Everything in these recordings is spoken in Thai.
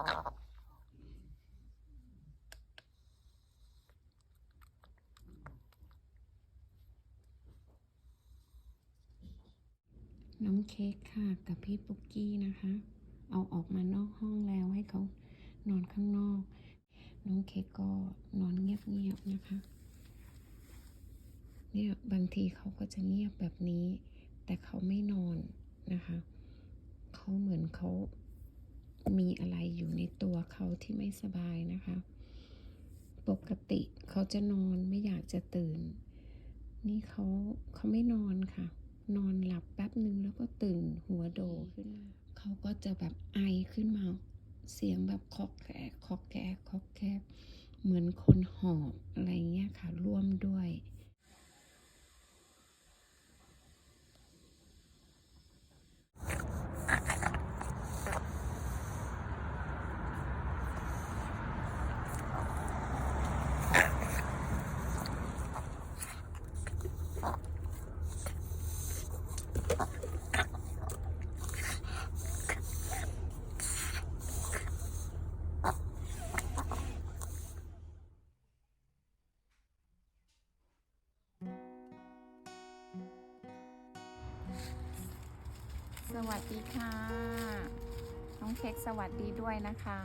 น้องเค้กค่ะกับพี่ปุ๊กกี้นะคะ เอาออกมานอกห้องแล้วให้เขานอนข้างนอก น้องเค้กก็นอนเงียบๆนะคะเนี่ยบางทีเขาก็จะเงียบแบบนี้ แต่เขาไม่นอนนะคะ เขาเหมือนเขา มีอะไรอยู่ในตัวเขาที่ไม่สบายนะคะ ปกติเขาจะนอนไม่อยากจะตื่น นี่เขาเขาไม่นอนค่ะ นอนหลับแป๊บหนึ่งแล้วก็ตื่นหัวโดขึ้นมาเขาก็จะแบบไอขึ้นมา เสียงแบบคอกแกกคอกแกกคอกแกกเหมือนคนหอบอะไรเงี้ยค่ะร่วมด้วย สวัสดีค่ะ น้องเค้กสวัสดีด้วยนะคะ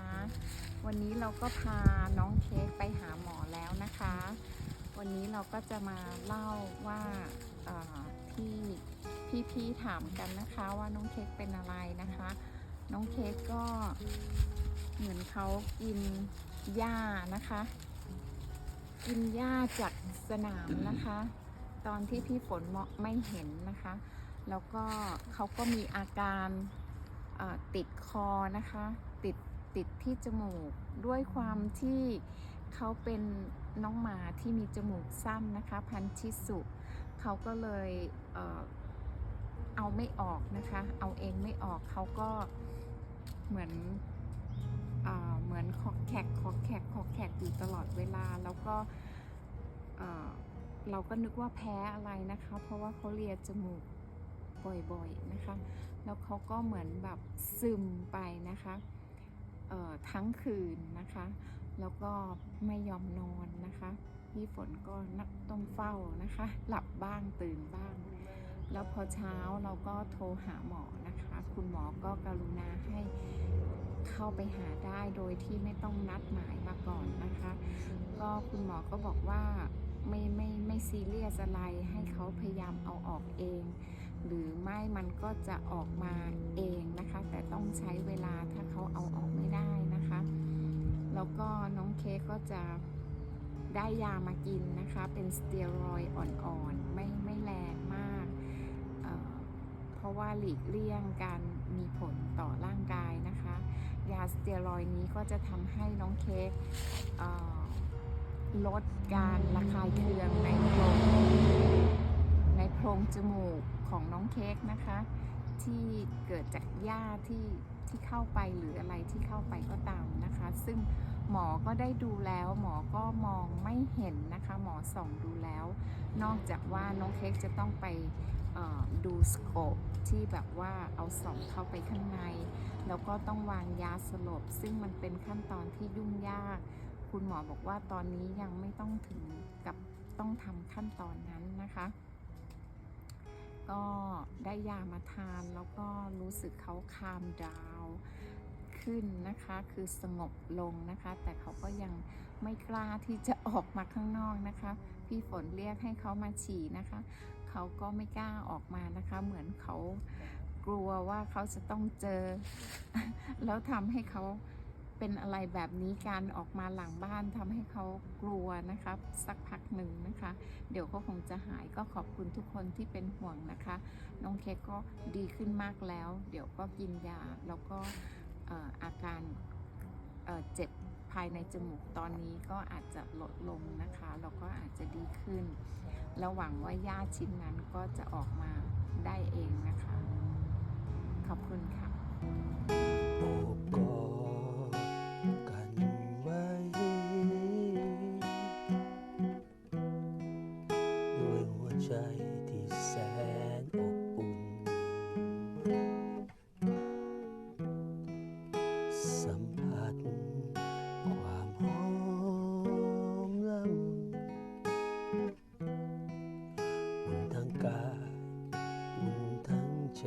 วันนี้เราก็พาน้องเค้กไปหาหมอแล้วนะคะ วันนี้เราก็จะมาเล่าว่าที่พี่ๆถามกันนะคะว่าน้องเค้กเป็นอะไรนะคะ น้องเค้กก็เหมือนเขากินหญ้านะคะ กินหญ้าจากสนามนะคะ ตอนที่พี่ฝนมองไม่เห็นนะคะ แล้วก็เขาก็มีอาการติดคอนะคะ ติดติดที่จมูกด้วยความที่เขาเป็นน้องหมาที่มีจมูกสั้นนะคะ พันชิสุเขาก็เลยเออเอาไม่ออกนะคะ เอาเองไม่ออกเขาก็เหมือนเอเหมือนคอกแขกคอกแขกคอกแขกอยู่ตลอดเวลาแล้วก็เราก็นึกว่าแพ้อะไรนะคะ เพราะว่าเขาเลียจมูก บ่อยๆนะคะ แล้วเขาก็เหมือนแบบซึมไปนะคะทั้งคืนนะคะ แล้วก็ไม่ยอมนอนนะคะพี่ฝนก็นักต้องเฝ้านะคะ หลับบ้างตื่นบ้าง แล้วพอเช้าเราก็โทรหาหมอนะคะ คุณหมอก็กรุณาให้เข้าไปหาได้โดยที่ไม่ต้องนัดหมายมาก่อนนะคะ ก็คุณหมอก็บอกว่าไม่ไม่ไม่ซีเรียสอะไรให้เขาพยายามเอาออกเอง หรือไม่มันก็จะออกมาเองนะคะ แต่ต้องใช้เวลาถ้าเขาเอาออกไม่ได้นะคะ แล้วก็น้องเค้กก็จะได้ยามากินนะคะ เป็นสเตียรอยอ่อนๆไม่ไม่แรงมากเเพราะว่าหลีกเลี่ยงการมีผลต่อร่างกายนะคะ ยาสเตียรอยนี้ก็จะทำให้น้องเค้กลดการระคายเคืองในโพรงในโพรงจมูก ของน้องเค้กนะคะ ที่เกิดจากหญ้าที่ที่เข้าไปหรืออะไรที่เข้าไปก็ตามนะคะ ซึ่งหมอก็ได้ดูแล้วหมอก็มองไม่เห็นนะคะ หมอส่องดูแล้ว นอกจากว่าน้องเค้กจะต้องไปดูสโคปที่แบบว่าเอาส่องเข้าไปข้างใน แล้วก็ต้องวางยาสลบ ซึ่งมันเป็นขั้นตอนที่ยุ่งยาก คุณหมอบอกว่าตอนนี้ยังไม่ต้องถึงกับต้องทำขั้นตอนนั้นนะคะ ก็ได้ยามาทานแล้วก็รู้สึกเขาคามดาวขึ้นนะคะคือสงบลงนะคะ แต่เขาก็ยังไม่กล้าที่จะออกมาข้างนอกนะคะ พี่ฝนเรียกให้เขามาฉี่นะคะ เขาก็ไม่กล้าออกมานะคะ เหมือนเขากลัวว่าเขาจะต้องเจอ แล้วทำให้เขา เป็นอะไรแบบนี้การออกมาหลังบ้านทำให้เขากลัวนะคะสักพักหนึ่งนะคะ เดี๋ยวก็คงจะหายก็ขอบคุณทุกคนที่เป็นห่วงนะคะ น้องเค้กก็ดีขึ้นมากแล้ว เดี๋ยวก็กินยาแล้วก็ออาการเเจ็บภายในจมูกตอนนี้ก็อาจจะลดลงนะคะแล้วก็อาจจะดีขึ้น แล้วหวังว่าหญ้าชิ้นนั้นก็จะออกมาได้เองนะคะ ขอบคุณค่ะ สัมผัสความหอมละมุนอุ่นทั้งกายอุ่นทั้งใจ